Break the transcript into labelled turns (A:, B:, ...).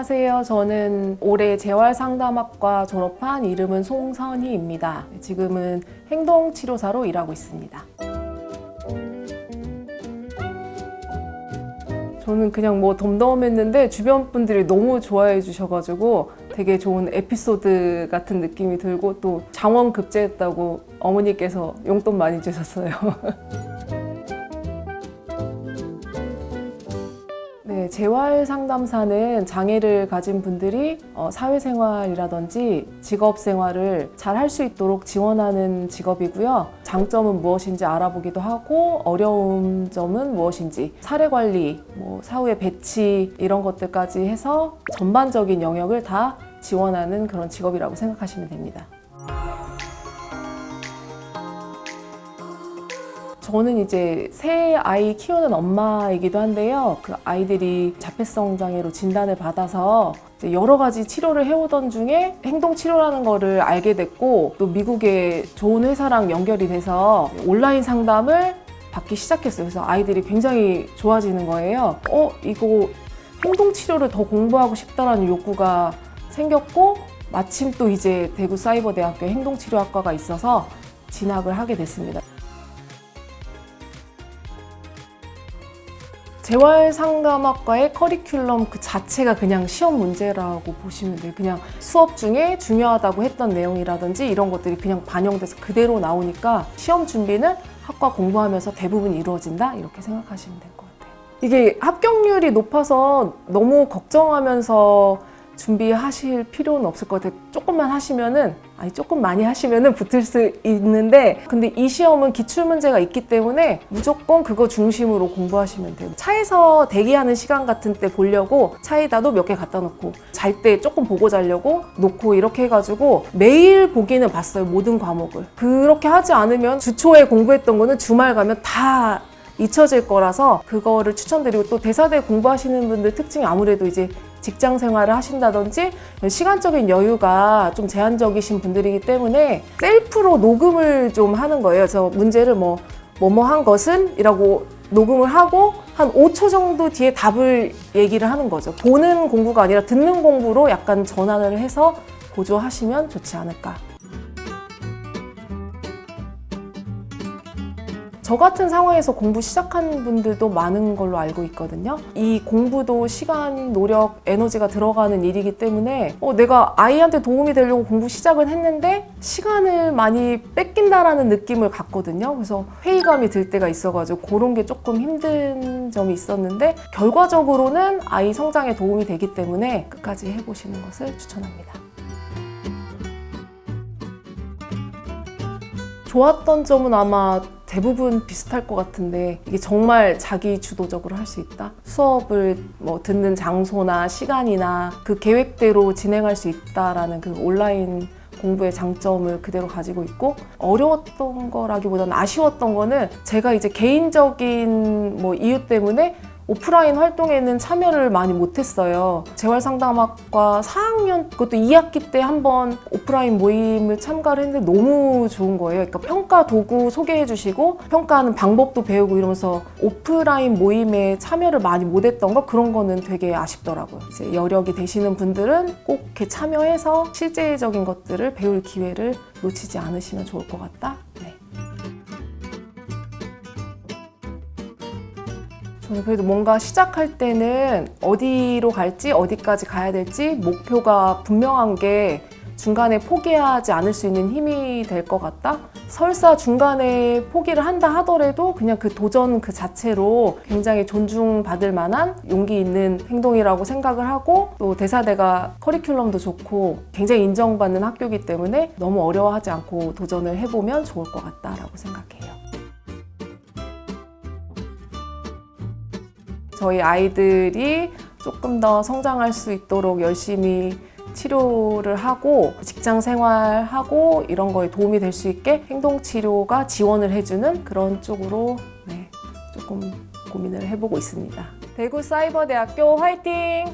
A: 안녕하세요. 저는 올해 재활상담학과 졸업한 이름은 송선희입니다. 지금은 행동치료사로 일하고 있습니다. 저는 그냥 뭐 덤덤했는데 주변 분들이 너무 좋아해 주셔가지고 되게 좋은 에피소드 같은 느낌이 들고 또 장원 급제했다고 어머니께서 용돈 많이 주셨어요. 재활 상담사는 장애를 가진 분들이 어, 사회생활이라든지 직업 생활을 잘 할 수 있도록 지원하는 직업이고요. 장점은 무엇인지 알아보기도 하고 어려운 점은 무엇인지 사례 관리, 뭐 사후에 배치 이런 것들까지 해서 전반적인 영역을 다 지원하는 그런 직업이라고 생각하시면 됩니다. 저는 이제 새 아이 키우는 엄마이기도 한데요. 그 아이들이 자폐성 장애로 진단을 받아서 여러 가지 치료를 해오던 중에 행동 치료라는 거를 알게 됐고 또 미국의 좋은 회사랑 연결이 돼서 온라인 상담을 받기 시작했어요. 그래서 아이들이 굉장히 좋아지는 거예요. 어, 이거 행동 치료를 더 공부하고 싶다라는 욕구가 생겼고 마침 또 이제 대구 사이버대학교 행동치료학과가 있어서 진학을 하게 됐습니다. 재활상담학과의 커리큘럼 그 자체가 그냥 시험 문제라고 보시면 돼요. 그냥 수업 중에 중요하다고 했던 내용이라든지 이런 것들이 그냥 반영돼서 그대로 나오니까 시험 준비는 학과 공부하면서 대부분 이루어진다 이렇게 생각하시면 될 것 같아요. 이게 합격률이 높아서 너무 걱정하면서 준비하실 필요는 없을 것 같아요. 조금만 하시면은 아니 조금 많이 하시면은 붙을 수 있는데 근데 이 시험은 기출 문제가 있기 때문에 무조건 그거 중심으로 공부하시면 돼요. 차에서 대기하는 시간 같은 때 보려고 차에다도 몇 개 갖다 놓고 잘 때 조금 보고 자려고 놓고 이렇게 해가지고 매일 보기는 봤어요 모든 과목을 그렇게 하지 않으면 주초에 공부했던 거는 주말 가면 다 잊혀질 거라서 그거를 추천드리고 또 대사대 공부하시는 분들 특징이 아무래도 이제 직장 생활을 하신다든지 시간적인 여유가 좀 제한적이신 분들이기 때문에 셀프로 녹음을 좀 하는 거예요. 그래서 문제를 뭐 뭐뭐 한 것은 이라고 녹음을 하고 한 5초 정도 뒤에 답을 얘기를 하는 거죠. 보는 공부가 아니라 듣는 공부로 약간 전환을 해서 고조하시면 좋지 않을까. 저 같은 상황에서 공부 시작한 분들도 많은 걸로 알고 있거든요. 이 공부도 시간, 노력, 에너지가 들어가는 일이기 때문에 어, 내가 아이한테 도움이 되려고 공부 시작을 했는데 시간을 많이 뺏긴다라는 느낌을 갖거든요. 그래서 회의감이 들 때가 있어가지고 그런 게 조금 힘든 점이 있었는데 결과적으로는 아이 성장에 도움이 되기 때문에 끝까지 해보시는 것을 추천합니다. 좋았던 점은 아마 대부분 비슷할 것 같은데 이게 정말 자기 주도적으로 할 수 있다. 수업을 뭐 듣는 장소나 시간이나 그 계획대로 진행할 수 있다라는 그 온라인 공부의 장점을 그대로 가지고 있고 어려웠던 거라기보다는 아쉬웠던 거는 제가 이제 개인적인 뭐 이유 때문에 오프라인 활동에는 참여를 많이 못했어요. 재활상담학과 4학년 그것도 2학기 때 한번 오프라인 모임을 참가를 했는데 너무 좋은 거예요. 그러니까 평가 도구 소개해 주시고 평가하는 방법도 배우고 이러면서 오프라인 모임에 참여를 많이 못했던 거 그런 거는 되게 아쉽더라고요. 이제 여력이 되시는 분들은 꼭 이렇게 참여해서 실제적인 것들을 배울 기회를 놓치지 않으시면 좋을 것 같다. 네. 저는 그래도 뭔가 시작할 때는 어디로 갈지 어디까지 가야 될지 목표가 분명한 게 중간에 포기하지 않을 수 있는 힘이 될 것 같다. 설사 중간에 포기를 한다 하더라도 그냥 그 도전 그 자체로 굉장히 존중받을 만한 용기 있는 행동이라고 생각을 하고 또 대사대가 커리큘럼도 좋고 굉장히 인정받는 학교이기 때문에 너무 어려워하지 않고 도전을 해보면 좋을 것 같다라고 생각해요. 저희 아이들이 조금 더 성장할 수 있도록 열심히 치료를 하고 직장 생활하고 이런 거에 도움이 될 수 있게 행동 치료가 지원을 해주는 그런 쪽으로 네, 조금 고민을 해보고 있습니다. 대구 사이버대학교 화이팅!